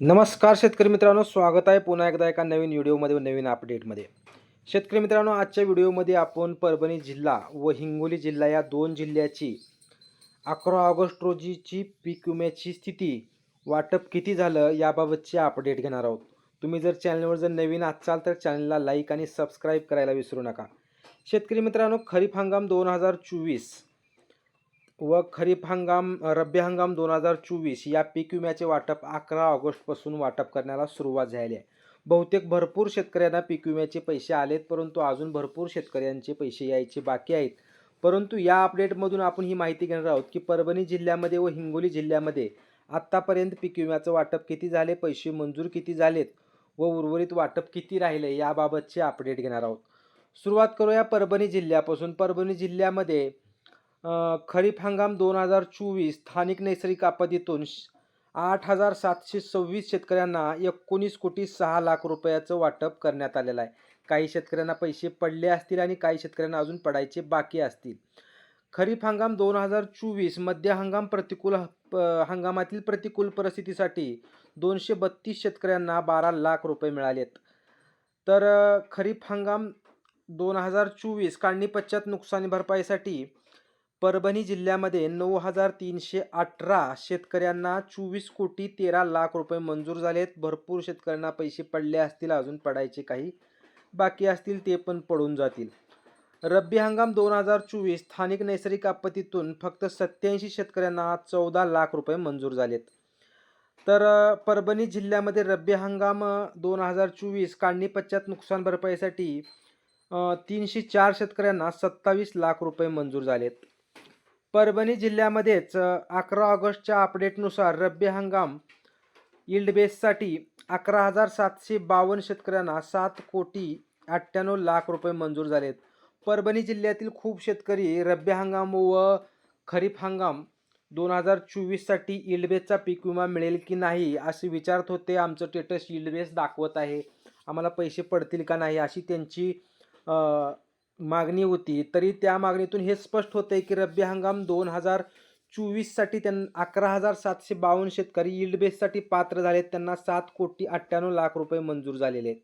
नमस्कार शेतकरी मित्रांनो स्वागत आहे पुन्हा एकदा एका नवीन व्हिडिओमध्ये नवीन अपडेटमध्ये शेतकरी मित्रांनो आजच्या व्हिडिओमध्ये आपण परभणी जिल्हा व हिंगोली जिल्हा या दोन जिल्ह्याची अकरा ऑगस्ट रोजीची पीक विम्याची स्थिती वाटप किती झालं याबाबतची अपडेट घेणार आहोत. तुम्ही जर चॅनलवर जर नवीन असाल तर चॅनलला लाईक आणि सबस्क्राईब करायला विसरू नका. शेतकरी मित्रांनो खरीप हंगाम दोन हजार चोवीस व खरीप हंगाम रब्बी हंगाम दोन हजार चोवीस या पीक विम्याचे वाटप अकरा ऑगस्टपासून वाटप करण्याला सुरुवात झाली आहे. बहुतेक भरपूर शेतकऱ्यांना पीक विम्याचे पैसे आलेत परंतु अजून भरपूर शेतकऱ्यांचे पैसे यायचे बाकी आहेत. परंतु या अपडेटमधून आपण ही माहिती घेणार आहोत की परभणी जिल्ह्यामध्ये व हिंगोली जिल्ह्यामध्ये आत्तापर्यंत पीक विम्याचं वाटप किती झाले पैसे मंजूर किती झालेत व उर्वरित वाटप किती राहिले याबाबतचे अपडेट घेणार आहोत. सुरुवात करूया परभणी जिल्ह्यापासून. परभणी जिल्ह्यामध्ये खरीप हंगाम दोन हजार चोवीस स्थानिक नैसर्गिक आपत्तीतून श- आठ हजार सातशे सव्वीस शेतकऱ्यांना एकोणीस कोटी सहा लाख रुपयाचं वाटप करण्यात आलेलं आहे. काही शेतकऱ्यांना पैसे पडले असतील आणि काही शेतकऱ्यांना अजून पडायचे बाकी असतील. खरीप हंगाम दोन हजार चोवीस मध्य हंगाम प्रतिकूल हंगामातील प्रतिकूल परिस्थितीसाठी दोनशे बत्तीस शेतकऱ्यांना बारा लाख रुपये मिळालेत. तर खरीप हंगाम दोन हजार चोवीस काढणी पश्चात नुकसानी भरपाईसाठी परभणी जिल्ह्यामध्ये नऊ हजार तीनशे अठरा शेतकऱ्यांना चोवीस कोटी तेरा लाख रुपये मंजूर झालेत. भरपूर शेतकऱ्यांना पैसे पडले असतील अजून पडायचे काही बाकी असतील ते पण पडून जातील. रब्बी हंगाम दोन हजार चोवीस स्थानिक नैसर्गिक आपत्तीतून फक्त सत्याऐंशी शेतकऱ्यांना चौदा लाख रुपये मंजूर झालेत. तर परभणी जिल्ह्यामध्ये रब्बी हंगाम दोन हजार चोवीस काढणी पश्चात नुकसान भरपाईसाठी तीनशे चार शेतकऱ्यांना सत्तावीस लाख रुपये मंजूर झालेत. परभणी जिल्ह्यामध्येच अकरा ऑगस्टच्या अपडेटनुसार रब्बी हंगाम इल्ड बेससाठी अकरा हजार सातशे बावन्न शेतकऱ्यांना सात कोटी अठ्ठ्याण्णव लाख रुपये मंजूर झालेत. परभणी जिल्ह्यातील खूप शेतकरी रब्बी हंगाम व खरीप हंगाम दोन हजार चोवीससाठी इल्डबेसचा पीक विमा मिळेल की नाही असे विचारत होते आमचं टेटस इल्डबेस दाखवत आहे. आम्हाला पैसे पडतील का नाही अशी त्यांची मागणी होती. तरी त्या मागणीतून हे स्पष्ट होते की रब्बी हंगाम दोन हजार चोवीससाठी त्यांना अकरा हजार सातशे बावन्न शेतकरी यील्ड बेससाठी पात्र झालेत. त्यांना सात कोटी अठ्ठ्याण्णव लाख रुपये मंजूर झालेले आहेत.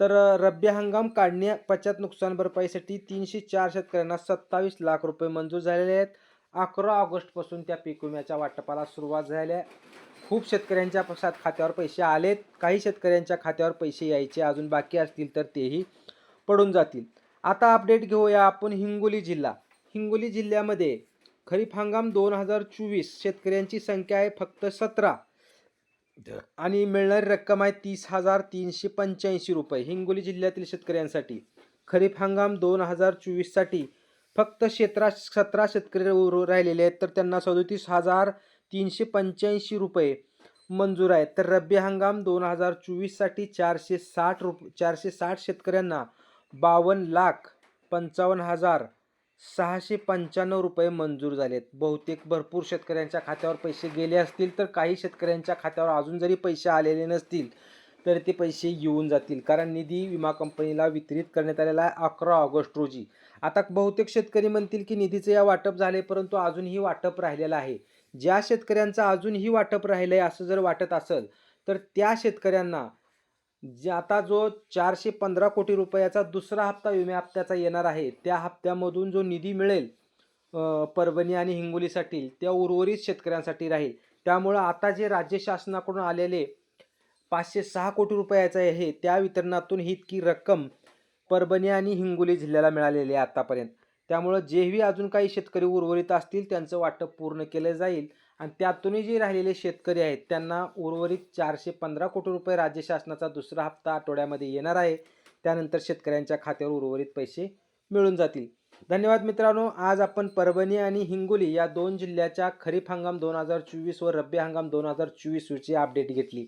तर रब्बी हंगाम काढण्या पश्चात नुकसान भरपाईसाठी तीनशे चार शेतकऱ्यांना सत्तावीस लाख रुपये मंजूर झालेले आहेत. अकरा ऑगस्टपासून त्या पीक विम्याच्या वाटपाला सुरुवात झाली आहे. खूप शेतकऱ्यांच्या पक्षात खात्यावर पैसे आलेत. काही शेतकऱ्यांच्या खात्यावर पैसे यायचे अजून बाकी असतील तर तेही पडून जातील. आता अपडेट घेऊया आपण हिंगोली जिल्हा. हिंगोली जिल्ह्यामध्ये खरीप हंगाम दोन हजार चोवीस शेतकऱ्यांची संख्या आहे फक्त सतरा. आणि मिळणारी रक्कम आहे तीस हजार तीनशे पंच्याऐंशी रुपये. हिंगोली जिल्ह्यातील शेतकऱ्यांसाठी खरीप हंगाम दोन हजार चोवीससाठी फक्त क्षेत्रा सतरा शेतकरी राहिलेले आहेत. तर त्यांना सदोतीस हजार तीनशे पंच्याऐंशी रुपये मंजूर आहेत. तर रब्बी हंगाम दोन हजार चोवीससाठी चारशे साठ रुप चारशे साठ शेतकऱ्यांना बावन्न लाख पंचावन्न हजार सहाशे पंच्याण्णव रुपये मंजूर झालेत. बहुतेक भरपूर शेतकऱ्यांच्या खात्यावर पैसे गेले असतील तर काही शेतकऱ्यांच्या खात्यावर अजून जरी पैसे आलेले नसतील तर ते पैसे येऊन जातील. कारण निधी विमा कंपनीला वितरित करण्यात आलेला आहे अकरा ऑगस्ट रोजी. आता बहुतेक शेतकरी म्हणतील की निधीचे या वाटप झाले परंतु अजूनही वाटप राहिलेलं आहे. ज्या शेतकऱ्यांचं अजूनही वाटप राहिलं आहे असं जर वाटत असेल तर त्या शेतकऱ्यांना जे आता जो चारशे पंधरा कोटी रुपयाचा दुसरा हप्ता विमा हप्त्याचा येणार आहे त्या हप्त्यामधून जो निधी मिळेल परभणी आणि हिंगोलीसाठी त्या उर्वरित शेतकऱ्यांसाठी राहील. त्यामुळं आता जे राज्य शासनाकडून आलेले पाचशे सहा कोटी रुपयाचं आहे त्या वितरणातून ही इतकी रक्कम परभणी आणि हिंगोली जिल्ह्याला मिळालेली आहे आतापर्यंत. त्यामुळं जेही अजून काही शेतकरी उर्वरित असतील त्यांचं वाटप पूर्ण केलं जाईल. आणि त्यातूनही जे राहिलेले शेतकरी आहेत त्यांना उर्वरित चारशे पंधरा कोटी रुपये राज्य शासनाचा दुसरा हप्ता आठवड्यामध्ये येणार आहे. त्यानंतर शेतकऱ्यांच्या खात्यावर उर्वरित पैसे मिळून जातील. धन्यवाद मित्रांनो. आज आपण परभणी आणि हिंगोली या दोन जिल्ह्याच्या खरीप हंगाम दोन हजार चोवीस व रब्बी हंगाम दोन हजार चोवीसची अपडेट घेतली.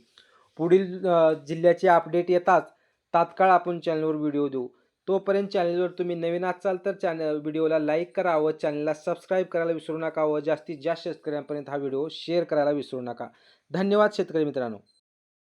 पुढील जिल्ह्याची अपडेट येताच तात्काळ आपण चॅनलवर व्हिडिओ देऊ. तोपर्यंत चॅनलवर तुम्ही नवीन असाल तर चॅनल व्हिडिओला लाईक करा व चॅनलला सबस्क्राईब करायला विसरू नका व जास्तीत जास्त शेतकऱ्यांपर्यंत हा व्हिडिओ शेअर करायला विसरू नका. धन्यवाद शेतकरी मित्रांनो.